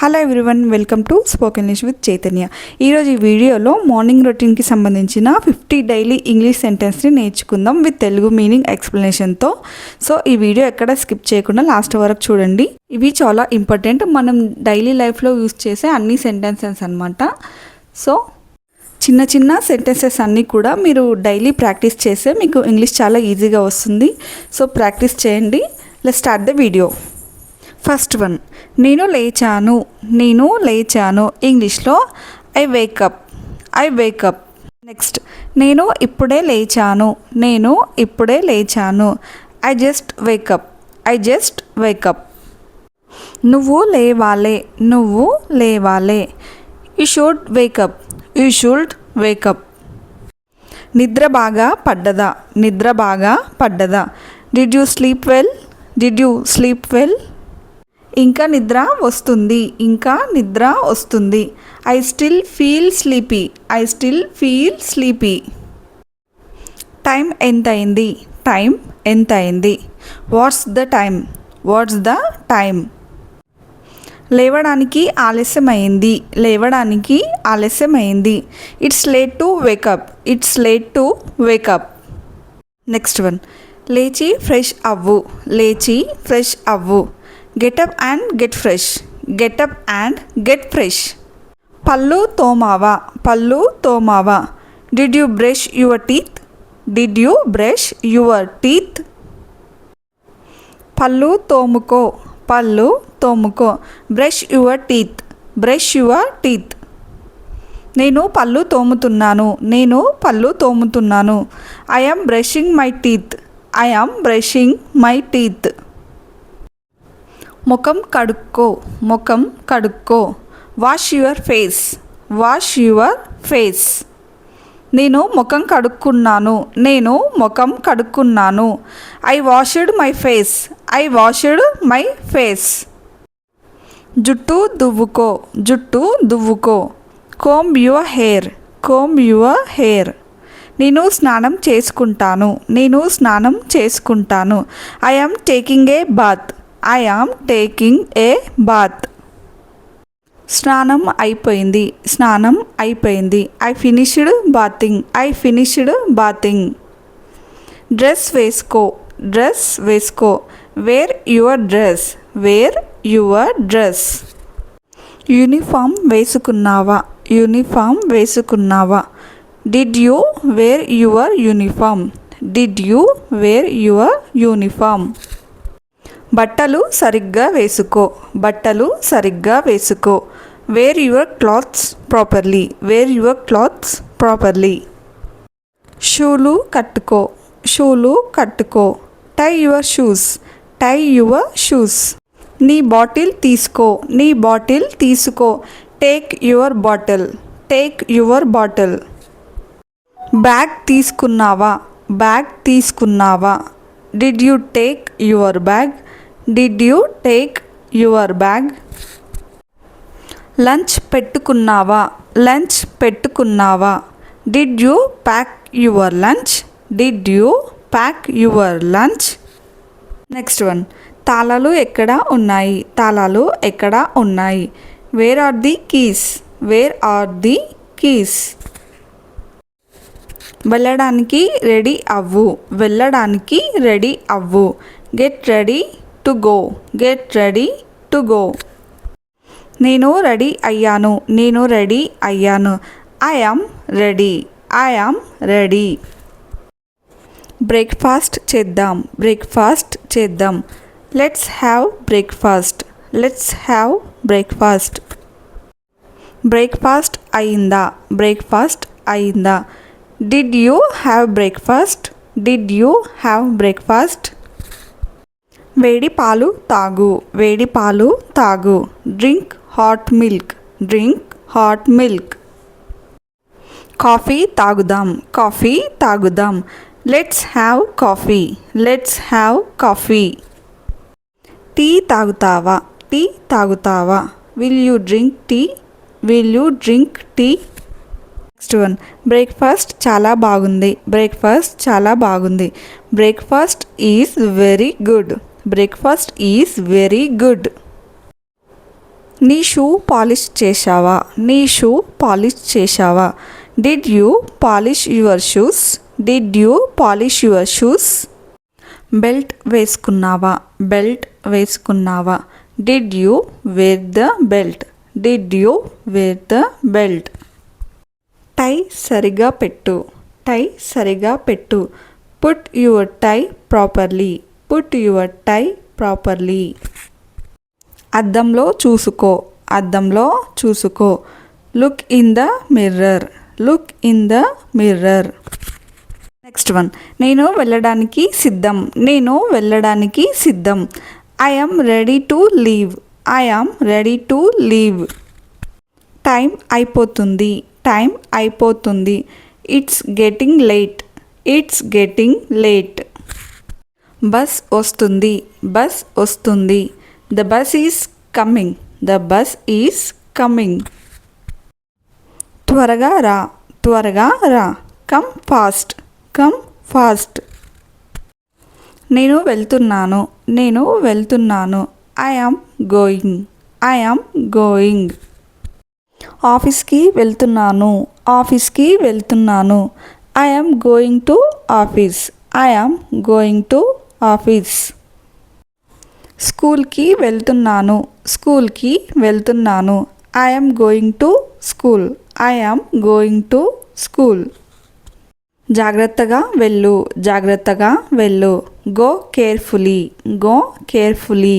Hello everyone welcome to spoken English with Chaitanya ఈరోజు ఈ వీడియోలో మార్నింగ్ రొటీన్కి సంబంధించిన ఫిఫ్టీ డైలీ ఇంగ్లీష్ సెంటెన్స్ని నేర్చుకుందాం విత్ తెలుగు మీనింగ్ ఎక్స్ప్లెనేషన్తో. సో ఈ వీడియో ఎక్కడ స్కిప్ చేయకుండా లాస్ట్ వరకు చూడండి. ఇవి చాలా ఇంపార్టెంట్. మనం డైలీ లైఫ్లో యూస్ చేసే అన్ని సెంటెన్సెస్ అనమాట సో చిన్న చిన్న సెంటెన్సెస్ అన్నీ కూడా మీరు డైలీ ప్రాక్టీస్ చేస్తే మీకు ఇంగ్లీష్ చాలా ఈజీగా వస్తుంది. సో ప్రాక్టీస్ చేయండి. Let start the video first one నేను లేచాను. నేను లేచాను. ఇంగ్లీష్లో I wake up I wake up next నేను ఇప్పుడే లేచాను. నేను ఇప్పుడే లేచాను. I just wake up I just wake up నువ్వు లేవాలే. నువ్వు లేవాలే. You should wake up you should wake up నిద్ర బాగా పడ్డదా? నిద్ర బాగా పడ్డదా? Did you sleep well did you sleep well ఇంకా నిద్ర వస్తుంది ఇంకా నిద్ర వస్తుంది. I still feel sleepy I still feel sleepy time ఎంత అయింది టైం ఎంత అయింది what's the time what's the time లేవడానికి ఆలస్యమైంది. లేవడానికి ఆలస్యమైంది it's late to wake up it's late to wake up next one లేచి ఫ్రెష్ అవ్వు లేచి ఫ్రెష్ అవ్వు. Get up and get fresh get up and get fresh పళ్ళు తోమావా? పళ్ళు తోమావా? Did you brush your teeth did you brush your teeth పళ్ళు తోముకో. పళ్ళు తోముకో. Brush your teeth brush your teeth నేను పళ్ళు తోముతున్నాను. నేను పళ్ళు తోముతున్నాను. I brushing my teeth I brushing my teeth ముఖం కడుక్కో ముఖం కడుక్కో. Wash your face wash your face నేను ముఖం కడుక్కున్నాను. నేను ముఖం కడుక్కున్నాను. I washed my face I washed my face జుట్టు దువ్వుకో. జుట్టు దువ్వుకో. Comb your hair comb your hair నేను స్నానం చేసుకుంటాను. నేను స్నానం చేసుకుంటాను. I am taking a bath I am taking a bath స్నానం అయిపోయింది. స్నానం అయిపోయింది. I finished bathing I finished bathing dress వేసుకో. డ్రెస్ వేసుకో. Wear your dress wear your dress uniform వేసుకున్నావా? Uniform వేసుకున్నావా? Did you wear your uniform did you wear your uniform బట్టలు సరిగ్గా వేసుకో. బట్టలు సరిగ్గా వేసుకో. Wear your clothes properly. Wear your clothes properly. షూలు కట్టుకో. షూలు కట్టుకో. Tie your shoes. Tie your shoes. నీ బాటిల్ తీసుకో. నీ బాటిల్ తీసుకో. Take your bottle. Take your bottle. Bag తీసుకున్నావా? బ్యాగ్ తీసుకున్నావా? Did you take your bag did you take your bag lunch పెట్టుకున్నావా? లంచ్ పెట్టుకున్నావా? Did you pack your lunch did you pack your lunch next one తాళాలు ఎక్కడ ఉన్నాయి? తాళాలు ఎక్కడ ఉన్నాయి? Where are the keys where are the keys వెళ్ళడానికి ready అవ్వు. వెళ్ళడానికి రెడీ అవ్వు. Get ready to go. Get ready to go. నేను రెడీ అయ్యాను. నేను రెడీ అయ్యాను. I am ready. I am ready. Breakfast చేద్దాం. బ్రేక్ఫాస్ట్ చేద్దాం. Let's have breakfast. Let's have breakfast. Breakfast అయిందా? బ్రేక్ఫాస్ట్ అయిందా? Did you have breakfast did you have breakfast వేడి పాలు తాగు. వేడి పాలు తాగు. Drink hot milk drink hot milk coffee తాగుదాం. కాఫీ తాగుదాం. Let's have coffee let's have coffee tea తాగుతావా? టీ తాగుతావా? Will you drink tea will you drink tea next one breakfast చాలా బాగుంది. బ్రేక్ఫాస్ట్ చాలా బాగుంది. Breakfast is very good. Breakfast is very good. నీ shoe polish చేశావా? నీ షూ పాలిష్ చేశావా? Did you polish your shoes? Did you polish your shoes? Belt వేసుకున్నావా? Belt వేసుకున్నావా? Did you wear the belt? Did you wear the belt? Tie సరిగా పెట్టు. Tie సరిగా పెట్టు. Put your tie properly. Put your tie properly. అద్దంలో చూసుకో. అద్దంలో చూసుకో. Look in the mirror. Look in the mirror. Next one. నేను వెళ్ళడానికి సిద్ధం. నేను వెళ్ళడానికి సిద్ధం. I ready to leave. I ready to leave. Time అయిపోతుంది. టైం అయిపోతుంది. It's getting late. It's getting late. Bus వస్తుంది. బస్ వస్తుంది. The bus is coming the bus is coming త్వరగా రా. త్వరగా రా. Come fast. Come fast. నేను వెళ్తున్నాను. నేను వెళ్తున్నాను. I am going. I am going. ఆఫీస్కి వెళ్తున్నాను ఆఫీస్కి వెళ్తున్నాను. I going to office I going to office స్కూల్కి వెళ్తున్నాను స్కూల్కి వెళ్తున్నాను. I going to school I going to school జాగ్రత్తగా వెళ్ళు జాగ్రత్తగా వెళ్ళు. గో కేర్ఫుల్లీ గో కేర్ఫుల్లీ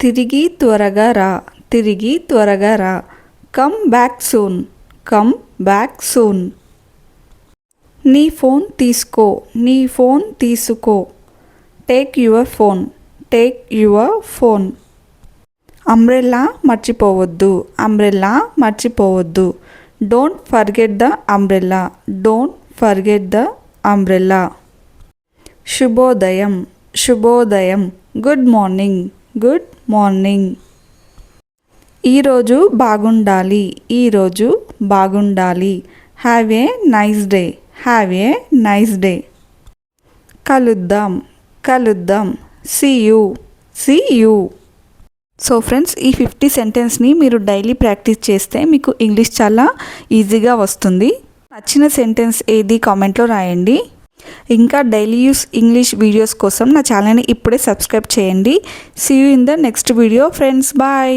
తిరిగి త్వరగా రా. తిరిగి త్వరగా రా. Come back soon. Come back soon. నీ ఫోన్ తీసుకో. నీ ఫోన్ తీసుకో. Take your phone. Take your phone. Umbrella మర్చిపోవద్దు. అంబ్రెల్లా మర్చిపోవద్దు. Don't forget the umbrella. Don't forget the umbrella. శుభోదయం. శుభోదయం. Good morning. Good morning. ఈరోజు బాగుండాలి ఈరోజు బాగుండాలి. Have a nice day have a nice day కలుద్దాం కలుద్దాం. See you see you so friends ఈ ఫిఫ్టీ సెంటెన్స్ని మీరు డైలీ ప్రాక్టీస్ చేస్తే మీకు ఇంగ్లీష్ చాలా ఈజీగా వస్తుంది. నచ్చిన సెంటెన్స్ ఏది కామెంట్లో రాయండి. ఇంకా డైలీ యూస్ ఇంగ్లీష్ వీడియోస్ కోసం నా ఛానల్ని ఇప్పుడే సబ్స్క్రైబ్ చేయండి. See you in the next video friends bye